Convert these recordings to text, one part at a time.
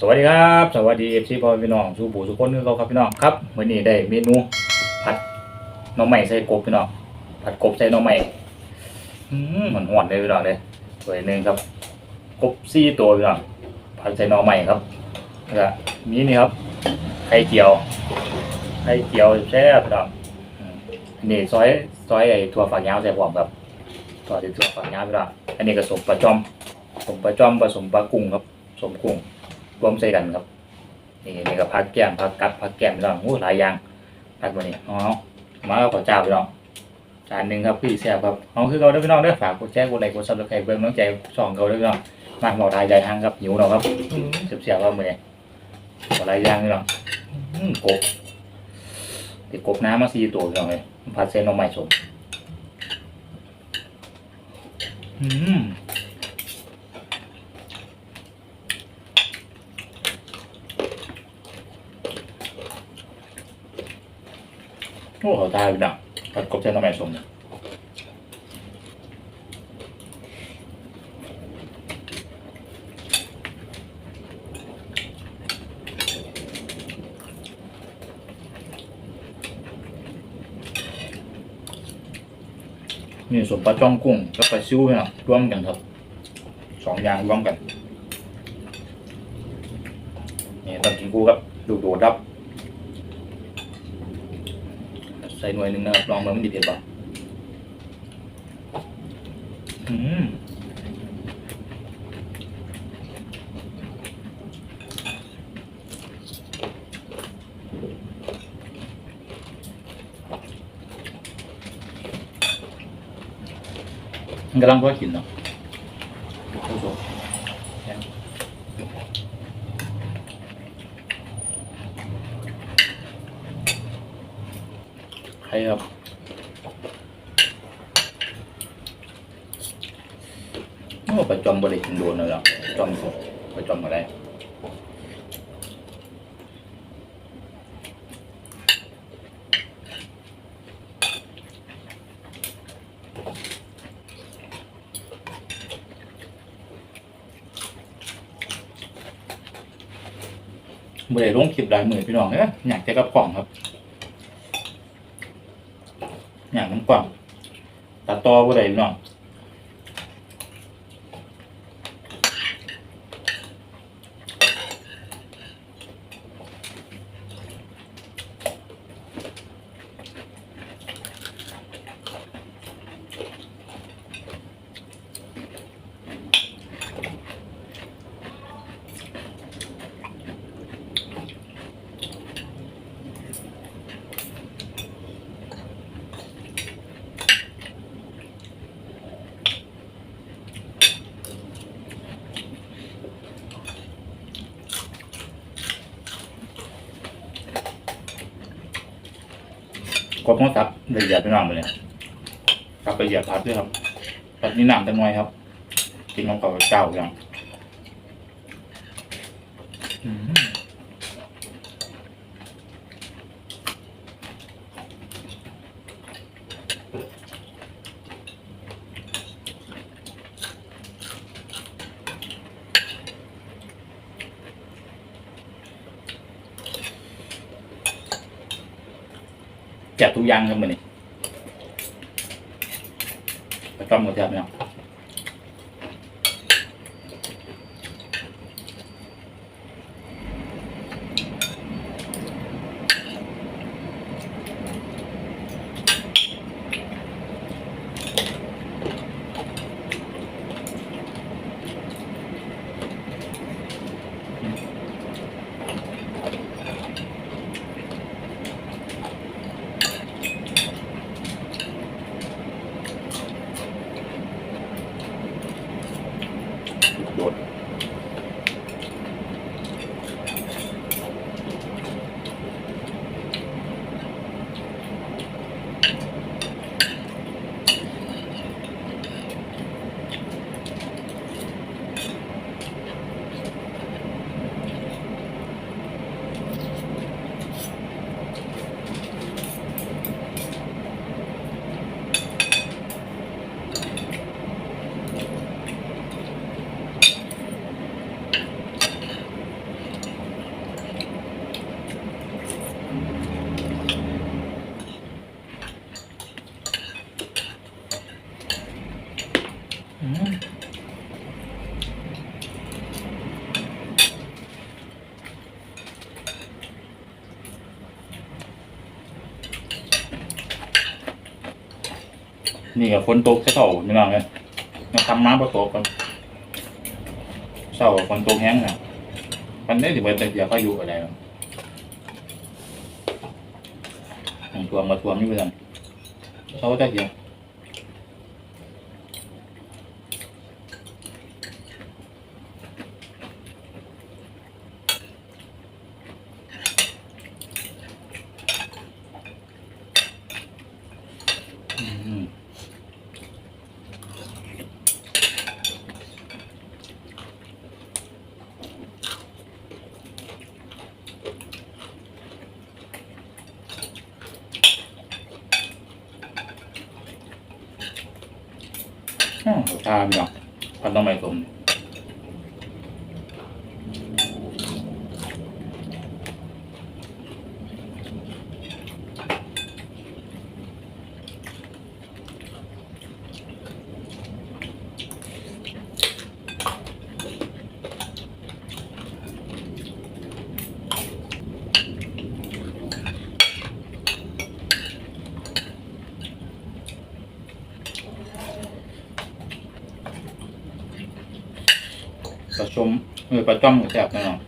สวัสดีครับ สวัสดีเอฟซีพ่อพี่น้องสู่ปู่สุคนคือเขาครับพี่น้องครับวันนี้ได้เมนูผัดหน่อไม้ใส่กบพี่น้องผัดกบใส่หน่อไม้อืมมันหวานเลยพี่น้องเลยตัวหนึ่งครับกบซี่ตัวพี่น้องผัดใส่หน่อไม้ครับแล้วมีนี่ครับไข่เจียวไข่เจียวแซ่บพี่น้องอืมอันนี้ซอยซอยไอ้ถั่วฝักยาวใส่หอมครับถั่วที่ถั่วฝักยาวพี่น้องอันนี้ก็สมปลาจอมสมปลาจอมผสมปลากุ้งครับสมกุ้ง รวมใส่กันครับนี่นี่ก็ผักแก้มผักกัดผักแก้มพี่น้องโอ้หลายอย่างผักวันนี้เอามาเอาข้าวเจ้าพี่น้องจานหนึ่งครับพี่แซ่บครับเอาคือเขาเด้พี่น้องเด้ฝากกดแชร์กดไลค์กดซับสไครต์เบิ่งน้องใจช่องเขาเด้อพี่น้องมาหมอทายใจทางครับหิวเนาครับเสียบๆครับมื้อนี้หลายอย่างพี่น้องกบติดกบน้ำมาสี่ตัวพี่น้องเลยผัดเส้นน่อไม้สมอืม อ้เขาตายไปดังผัดกบเส้นน้ำมันสมเนี่ยนี่สมปลาจ้องกุ้งกับปลาซิวเนี่ยรวมกันครับสองอย่างรวมกันนี่ตอนกินกูครับดูโดดดับ ใส่หน่วยหนึ่งนะครับลองมามันดีเผ็ดป่ะอืมกำลังพอกินเนาะโอ้โหแข็ง ใครครับโอ้ไปจอมบริกินโดนเลยหรอจอมผมไปจอมมาได้บริลงคลิปหลายหมื่นพี่น้องเนี่ยอยากจะกับกล่องครับ อยากน้ำกล่องตัดต่อบริพี่น้อง กบต้องซับละเอียดไปหน่อยไปเลยซับละเอียดพัดด้วยครับพัดนี่น้ำจังหน่อยครับกินกับข้าเจ้าอย่าง จกทุกอย่างครับมันนี่ไปต้มกันแจกเนี่เอา นี่กับฝนตกเศร้าพี่น้องเลยมาทำน้ำประตกกันเศร้าฝนตกแห้งอะมันได้ถึงเวลาเดียวก็อยู่อะไรหรอกของทวงมาทวงนี่เพื่อนเศร้าแต่เดียว ทานเนางพันต้องไม่สม ปลาชมเออปลาจ้อมก็แซ่บแน่นอน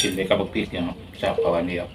กินในกับบักพริกเนี่ยเนาะแซ่บกว่าอันเดียว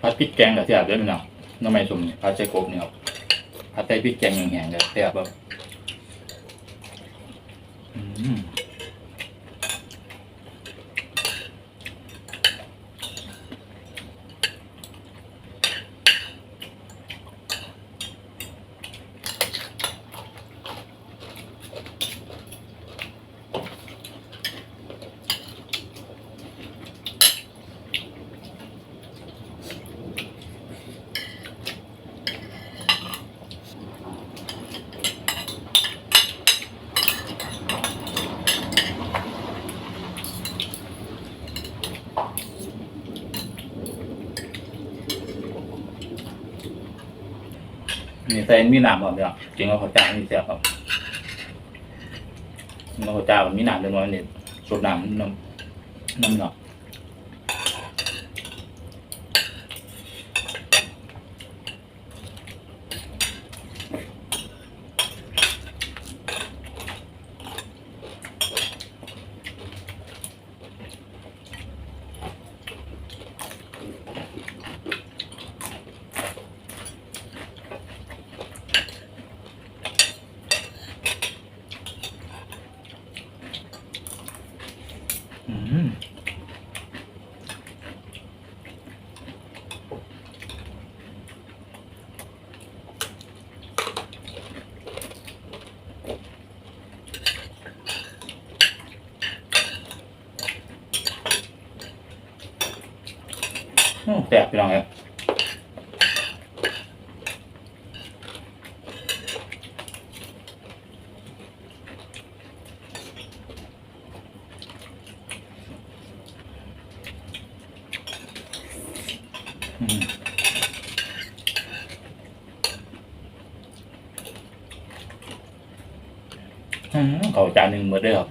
ผัดพริกแกงกับแซ่บด้วยมั้ยเนาะน้ำไม่สมเนี่ยผัดใส่กบเนี่ยครับผัดใส่พริกแกงแห้งๆกับแซ่บแบบอืม นี่ใส่มีหนามหเดเลยจริงว่าข้าจ้ามีเสียบครับมันข้าจ้าวมีหนามเลยวมันเนี่ยสดหนามน้ำน้ำหนาะ แจกไปลองครับ เขาจานหนึ่งหมดเลยครับ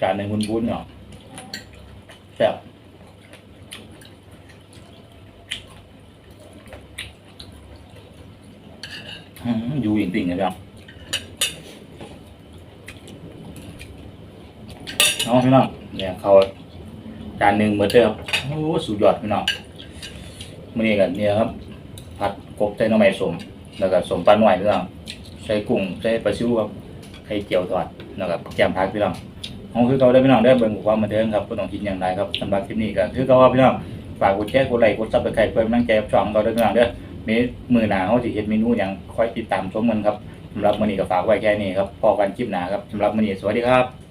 จานหนึ่งวุ้นๆเนาะแซ่บอยู่จริงเลยครับน้องพี่น้องเนี่ยเขาจานหนึ่งหมดเลยครับโอ้สุดยอดพี่น้องมื่อนี้กันเนี่ยครับ ผัดกบใส่หน้ำไม้สมแล้วก็สมปลาหน่อยพี่น้อง ใส่กุ้งใส่ปลาชิวครับไข่เจียวทอดแล้วก็แกมพักพี่น้องของคือเขาได้พี่น้องได้เบิ่งความมาเดินครับก็ต้องกินอย่างไรครับสำหรับคลิปนี้ก็คือเขาว่าพี่น้องฝากกดแชร์กดไลค์กดซับสไครต์เพื่อเป็นกำลังใจกับช่องเราด้วยพี่น้องเด้อมีมือหนาเขาสิเห็นเมนูอย่างคอยติดตามชมกันครับสำหรับมื้อนี้ก็ฝากไว้แค่นี้ครับพอกันคลิปหน้าครับสำหรับมื้อนี้สวัสดีครับ